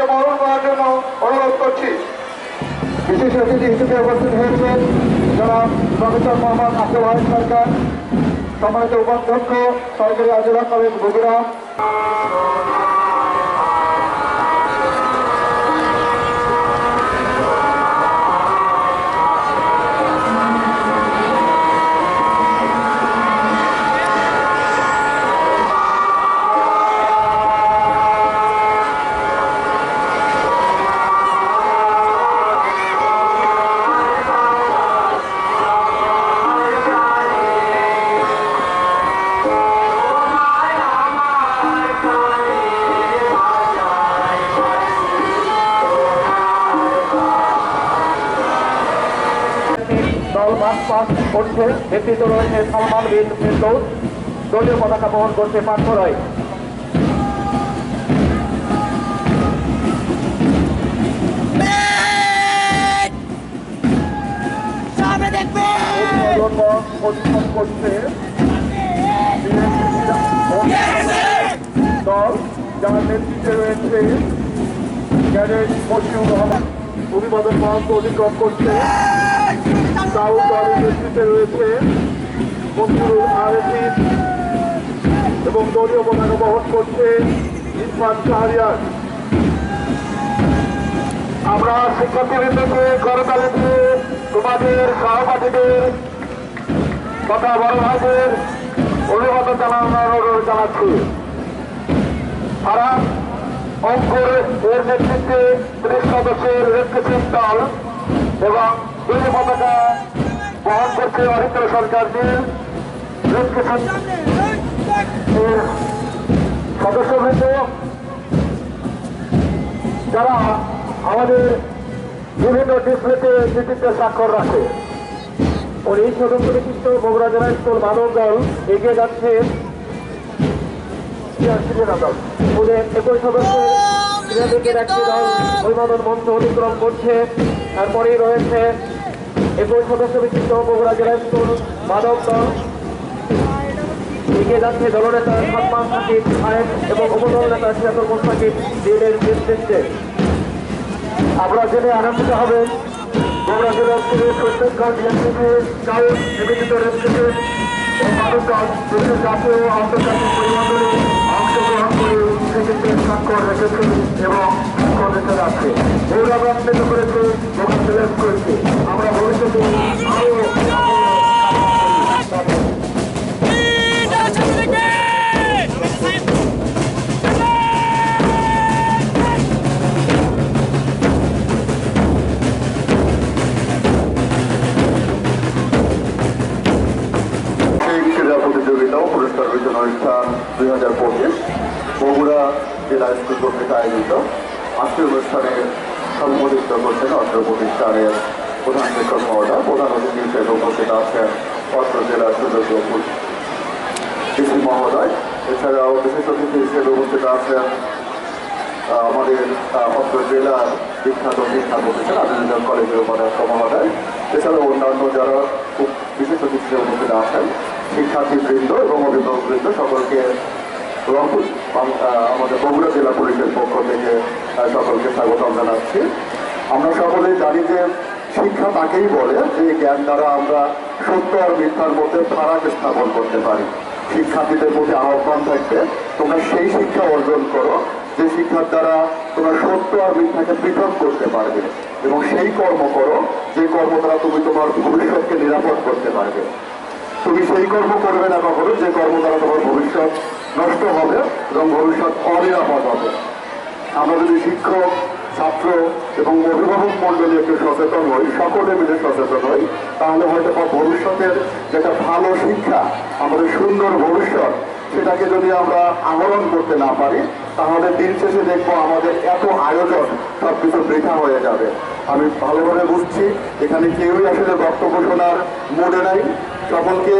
তাদেরকে বরণ করার জন্য অনুরোধ করছি। বিশেষ অতিথি হিসেবে উপস্থিত হয়েছেন যারা প্রফেসর মোহাম্মদ আব্দুল আলী সরকার, সম্মানিত উপাধ্যক্ষ সরকারি আজিলা কলেজ বগুড়া করছে নেতৃত্ব রয়েছে সালমান বিন ফেরদৌস দলীয় পতাকা বহন করছে পার্থ রায় সামনে দেখবে! করছে দল যার নেতৃত্বে রয়েছে ক্যাডেট মশিউর রহমান। অভিবাদন মহান্ত অতিক্রম করছে। সাউথ এবং দলীয় পতাকা বহন করছে ইরফান শাহরিয়ার। আমরা শিক্ষার্থীবৃন্দকে করতালি তোমাদের সহপাঠীদের তথা বড় ভাইদের অভিবাদন জানানোর জানাচ্ছি। তারা অঙ্কুর এর নেতৃত্বে ত্রিশ সদস্যের রেডক্রিসেন্ট দল এবং দুই পতাকা বহন করছে অরিত্র সরকার সদস্যবৃন্দ, যারা আমাদের বিভিন্ন ডিসপ্লেতে কৃতিত্ব স্বাক্ষর রাখে। ওর এই সদস্য বিশিষ্ট বগুড়া জেলা স্কুল মানব দল এগিয়ে যাচ্ছে। ওদের একই সদস্যের একটি দল, অভিবাদন মঞ্চ অতিক্রম করছে। তারপরেই রয়েছে একই সদস্য বিশিষ্ট বগুড়া জেলা স্কুল মানব দল এগিয়ে যাচ্ছে দলনেতা সালমান সাকিব, সাহেব এবং উপদল নেতা সিরাতুল মুস্তাকিব নেতৃত্বে। আমরা জেনে আনন্দিত হবেন বগুড়া জেলার প্রত্যেকগঞ্জ বিভিন্ন জাতীয় আন্তর্জাতিক পরিমণ্ডলে অংশগ্রহণ করে সেক্ষেত্রে স্বাক্ষর রেখেছে এবং রেখে যাচ্ছে গৌরবান্বিত করেছে। আমরা ভবিষ্যতে প্রতিযোগিতা পুরস্কার বিতরণ অনুষ্ঠান দুই হাজার পঁচিশ, বগুড়া জেলা স্কুল কর্তৃক আয়োজিত। আজকের অনুষ্ঠানে সভাপতিত্ব করছেন অত্র প্রতিষ্ঠানের প্রধান শিক্ষক মহোদয়। প্রধান অতিথি হিসেবে উপস্থিত আছেন অত্র জেলার সুযোগ্য ডিসি মহোদয়। এছাড়াও বিশেষ অতিথি হিসেবে উপস্থিত আছেন আমাদের অত্র জেলার বিখ্যাত শিক্ষা প্রতিষ্ঠান আধুনিক কলেজের উপাধ্যক্ষ মহোদয়। এছাড়াও অন্যান্য যারা খুব বিশেষ অতিথি হিসেবে উপস্থিত আছেন, শিক্ষার্থীবৃন্দ এবং অভিভাবকবৃন্দ সকলকে রংপুর আমাদের বগুড়া জেলা পুলিশের পক্ষ থেকে সকলকে স্বাগতম জানাচ্ছি। আমরা সকলেই জানি যে শিক্ষা তাকেই বলে যে জ্ঞান দ্বারা আমরা সত্য আর মিথ্যার মধ্যে ফারাক স্থাপন করতে পারি। শিক্ষার্থীদের প্রতি আহ্বান থাকবে, তোমরা সেই শিক্ষা অর্জন করো যে শিক্ষার দ্বারা তোমরা সত্য আর মিথ্যাকে পৃথক করতে পারবে এবং সেই কর্ম করো, যে কর্ম দ্বারা তুমি তোমার ভবিষ্যৎকে নিরাপদ করতে পারবে। তুমি সেই কর্ম করবে না কখনো, যে কর্ম দ্বারা তোমার ভবিষ্যৎ নষ্ট হবে এবং ভবিষ্যৎ অনিরাপদ হবে। আমরা যদি শিক্ষক, ছাত্র এবং অভিভাবক মন্ডলী একটু সচেতন হই, সকলে মিলে সচেতন হই, তাহলে হয়তো বা ভবিষ্যতের যেটা ভালো শিক্ষা, আমাদের সুন্দর ভবিষ্যৎ, সেটাকে যদি আমরা আহরণ করতে না পারি, তাহলে দিন শেষে দেখব আমাদের এত আয়োজন সব কিছু বৃথা হয়ে যাবে। আমি ভালোভাবে বুঝছি, এখানে কেউই আসলে বক্তব্য শোনার মোডে নাই। সকলকে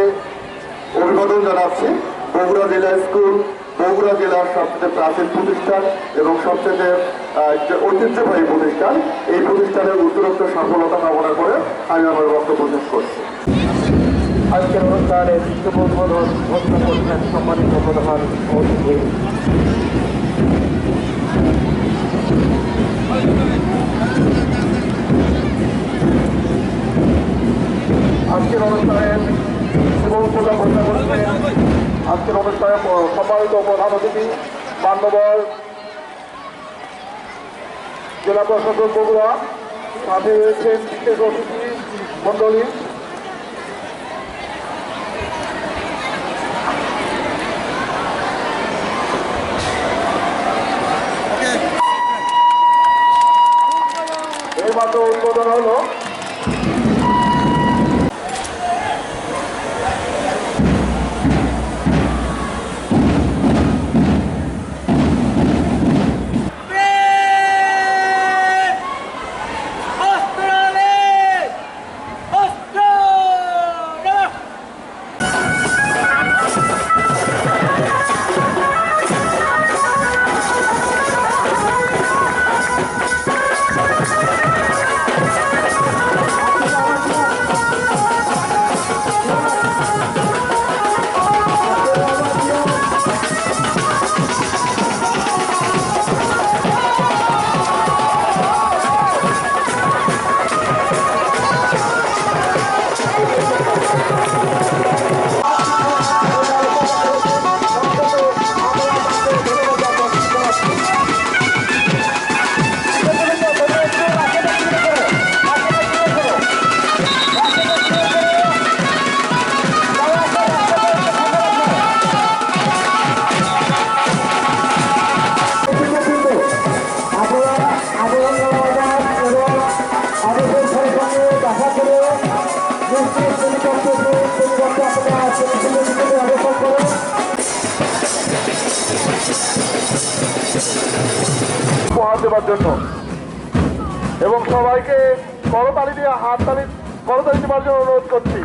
অভিবাদন জানাচ্ছি। বগুড়া জেলা স্কুল, বগুড়া জেলার সবচেয়ে প্রাচীন প্রতিষ্ঠান এবং সবচেয়ে ঐতিহ্যবাহী প্রতিষ্ঠান, এই প্রতিষ্ঠানের উত্তরোত্তর সফলতা কামনা করে আমি আমার বক্তব্য শেষ করছি। আজকের অনুষ্ঠানে সম্মানিত প্রধান আজকের অনুষ্ঠানে প্রধান ঘোষণা করেছেন আজকের অনুষ্ঠানে সম্মানিত প্রধান অতিথি মান্যবর জেলা প্রশাসক বগুড়া, সাথে রয়েছেন বিশেষ অতিথি মন্ডলী এই মাত্র উদ্বোধন হলো। উপহার দেওয়ার জন্য। এবং সবাইকে করতালি দিয়ে হাততালি করতালি দেওয়ার জন্য অনুরোধ করছি।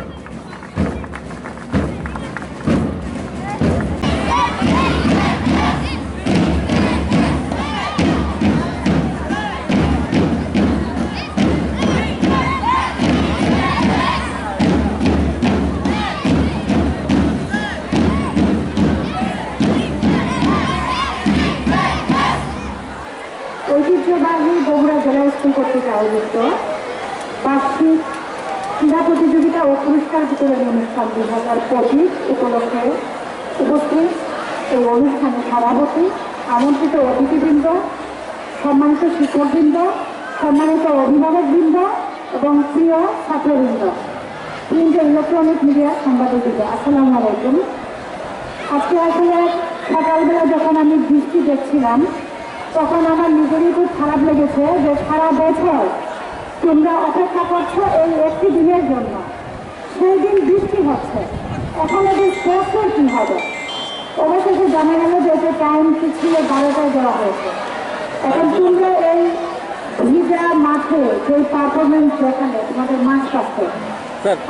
কর্তৃক আয়োজিত বার্ষিক ক্রীড়া প্রতিযোগিতা ও পুরস্কার বিতরণ অনুষ্ঠান দুই হাজার পঁচিশ উপলক্ষে উপস্থিত এই অনুষ্ঠানে সভাপতি, আমন্ত্রিত অতিথিবৃন্দ, সম্মানিত শিক্ষকবৃন্দ, সম্মানিত অভিভাবকবৃন্দ এবং প্রিয় ছাত্রবৃন্দ। প্রিন্ট ইলেকট্রনিক মিডিয়া সাংবাদিকবৃন্দ আসসালামু আলাইকুম। আজকে আসলে সকালবেলা যখন আমি বৃষ্টি দেখছিলাম তখন আমার নিজেরই খুব খারাপ লেগেছে যে সারা বছর তোমরা অপেক্ষা করছ এই একটি দিনের জন্য। সেই দিন বৃষ্টি হচ্ছে। এখন এদের স্পোর্টসের কী হবে? অবশেষে জানা গেল যে যে টাইম পিছিয়ে বারোটায় দেওয়া হয়েছে। এখন তোমরা এই ভিজা মাঠে যে পারফরমেন্স দেখালে তোমাদের মাঠ কাছে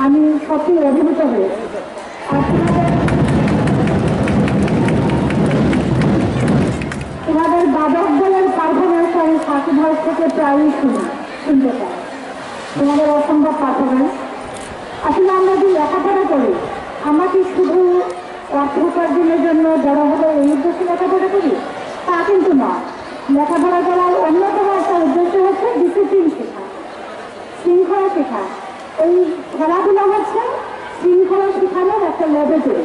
আমি সত্যি অভিভূত হয়েছি। তোমাদের বাদক দলের পারফরমেন্স আমি সাকিব থেকে প্রায়ই শুনি, শুনতে পাই। তোমাদের অসম্ভব পারফরমেন্স আসলে আমরা যে লেখাপড়া করি, আমরা কি শুধু অর্থ উপার্জনের জন্য বড় হলে এই উদ্দেশ্যে লেখাপড়া করি? তা কিন্তু না লেখাপড়া করার অন্যতম একটা উদ্দেশ্য হচ্ছে ডিসিপ্লিন শেখা, শৃঙ্খলা শেখা। এই খেলাধুলা হচ্ছে শৃঙ্খলা শেখানোর একটা ল্যাবরেটরি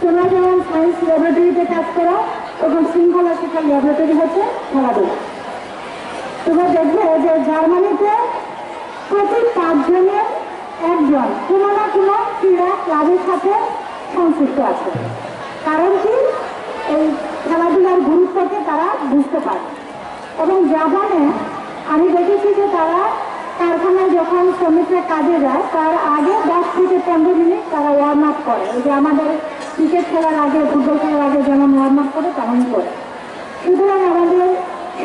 তোমরা যেমন সায়েন্স ল্যাবরেটরিতে কাজ করো এবং শৃঙ্খলা শিক্ষার ল্যাবরেটরি হচ্ছে খেলাধুলা। তোমরা দেখবে যে জার্মানিতে প্রতি পাঁচজনের একজন কোনো না কোনো ক্রীড়া ক্লাবের সাথে সংশ্লিষ্ট আছে। কারণ কি? এই খেলাধুলার গুরুত্বকে তারা বুঝতে পারে। এবং জাপানে আমি দেখেছি যে তারা কারখানায় যখন শ্রমিকরা কাজে যায়, তার আগে দশ থেকে পনেরো মিনিট তারা ওয়ার্ম আপ করে। যে আমাদের ক্রিকেট খেলার আগে, ফুটবল খেলার আগে যেমন ওয়ার্ম আপ করে তেমন করে। সুতরাং আমাদের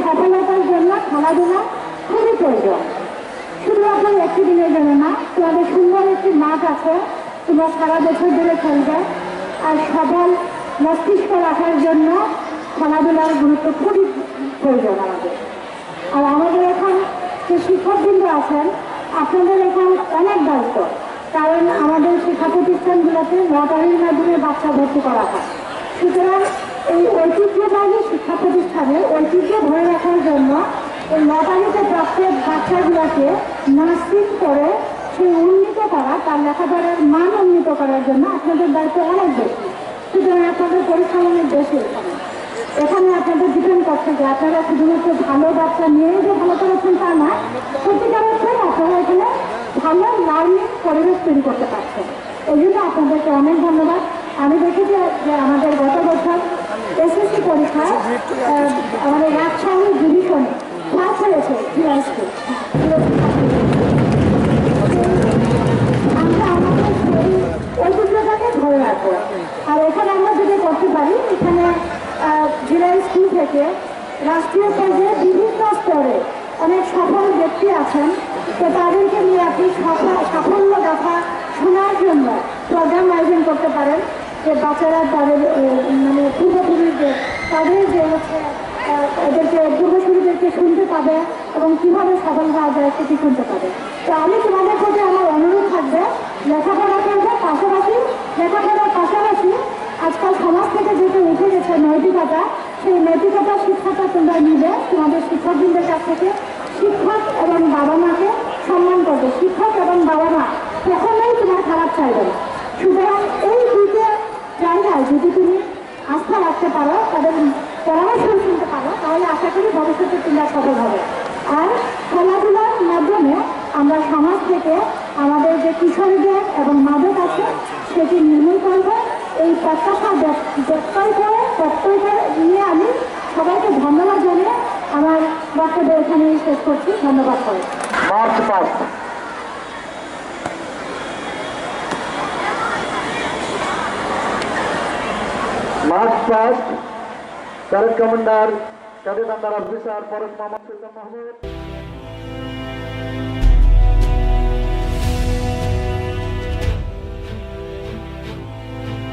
সফলতার জন্য খেলাধুলা খুবই প্রয়োজন। শুধুমাত্র একটি দিনের জন্য না, তোমাদের সুন্দর একটি মাঠ আছে, তোমরা সারা বছর ধরে খেলবে। আর সবল মস্তিষ্ক রাখার জন্য খেলাধুলার গুরুত্ব খুবই প্রয়োজন আমাদের। আর আমাদের এখন যে শিক্ষকবৃন্দ আছেন, আপনাদের এখন অনেক দায়িত্ব। প্রতিষ্ঠানগুলোতে লটারির মাধ্যমে বাচ্চা ভর্তি করা হয়। সুতরাং এই ঐতিহ্যবাহী শিক্ষা প্রতিষ্ঠানে ঐতিহ্য ধরে রাখার জন্য এই লটারিতে প্রাপ্তের বাচ্চাগুলোকে নার্সিং করে সেই উন্নীত করা, তার লেখাপড়ার মান উন্নীত করার জন্য আপনাদের দায়িত্ব অনেক বেশি। সুতরাং আপনাদের পরিশ্রমের বেশি এখানে। আপনাদের ডিপেন্ড করছে যে আপনারা শুধুমাত্র ভালো বাচ্চা নিয়েই যে ভালো করেছেন তা না সত্যিকার আপনারা এখানে ভালো লার্নিং পরিবেশ তৈরি করতে পারছেন। এই জন্য আপনাদেরকে অনেক ধন্যবাদ। আমি দেখেছি যে আমাদের গত বছর এসএসসি পরীক্ষায় আমাদের রাজশাহী ডিভিশনে ক্লাস হয়েছে জিআইসকে আমরা আমাদের সেই ঐতিহ্যটাকে ধরে রাখব। আর এখানে আমরা যেটা করতে পারি এখানে জেলা স্কুল থেকে রাষ্ট্রীয় পর্যায়ে বিভিন্ন স্তরে অনেক সফল ব্যক্তি আছেন। তো তাদেরকে নিয়ে আপনি সফল- সাফল্য দেখা শোনার জন্য প্রোগ্রাম আয়োজন করতে পারেন। যে বাচ্চারা তাদের মানে পূর্বপুরুষদের, তাদের যে হচ্ছে পূর্বসূরীদেরকে শুনতে পাবে এবং কীভাবে সফল হওয়া যায় সেটি শুনতে পাবে। তো আমি তোমাদের প্রতি আমার অনুরোধ থাকবে, লেখাপড়া করবে পাশাপাশি, লেখাপড়ার পাশাপাশি আজকাল সমাজ থেকে যেটা উঠে গেছে নৈতিকতা, সেই নৈতিকতার শিক্ষাটা তোমরা নিবে। তোমাদের শিক্ষকবৃন্দের কাছ থেকে শিক্ষক এবং বাবা মাকে সম্মান করবে। শিক্ষক এবং বাবা মা কখনোই তোমার খারাপ চাইবে না। সুতরাং এই দুটো জায়গায় যদি তুমি আস্থা রাখতে পারো তাদের পরামর্শ শুনতে পারো, তাহলে আশা করি ভবিষ্যতে তোমরা সফল হবে। আর খেলাধুলার মাধ্যমে আমরা সমাজ থেকে আমাদের যে কিশোরীদের এবং মাদক আছে, সেটি নির্মূল করব। এই প্রত্যাশা ব্যক- করে, প্রত্যয় করে নিয়ে আমি সবাইকে ধন্যবাদ জানিয়ে আমার বক্তব্য এখানেই শেষ করছি। ধন্যবাদ করে march past cadet commander cadet under officer Paresh Mohammad Sultan Mahmud.